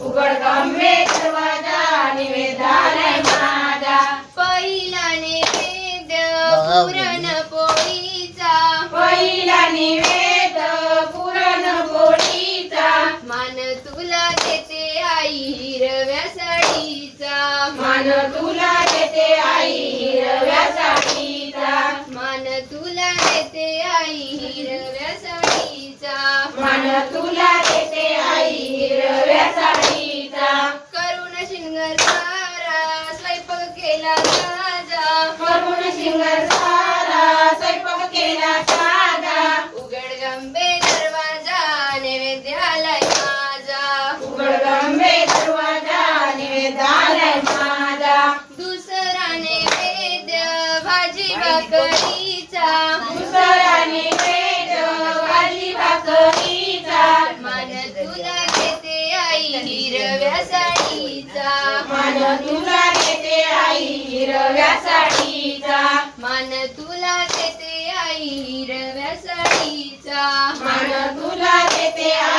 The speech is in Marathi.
उघड कांबे दरवाजा निवेदालय माझा. पहिला निवेद पुरण पोळीचा. पहिला निवेद पुरण पोळीचा. मान तुला देते आई हिरव्या साडीचा. मान तुला देते आई हिरव्या साडीचा. मान तुला देते आई हिरव्या साडीचा. मान तुला सारा स्वयंपाक केला राजा करून शिंगर सारा स्वयंपाक केला साधा. उघड गंबे दरवाजा नैवेद्याला माझा. उघड गंबे दरवाजा निवेदालय माझा. दुसरा नैवेद्य भाजी भाकरीचा. दुसरा निवेद भाजी भाकरीचा. मान तुला देते आई हिरव्या साडीचा. तुला देते आई हिरव्या साडीचा मान तुला देते आई हिरव्या साडीचा मान तुला देते आई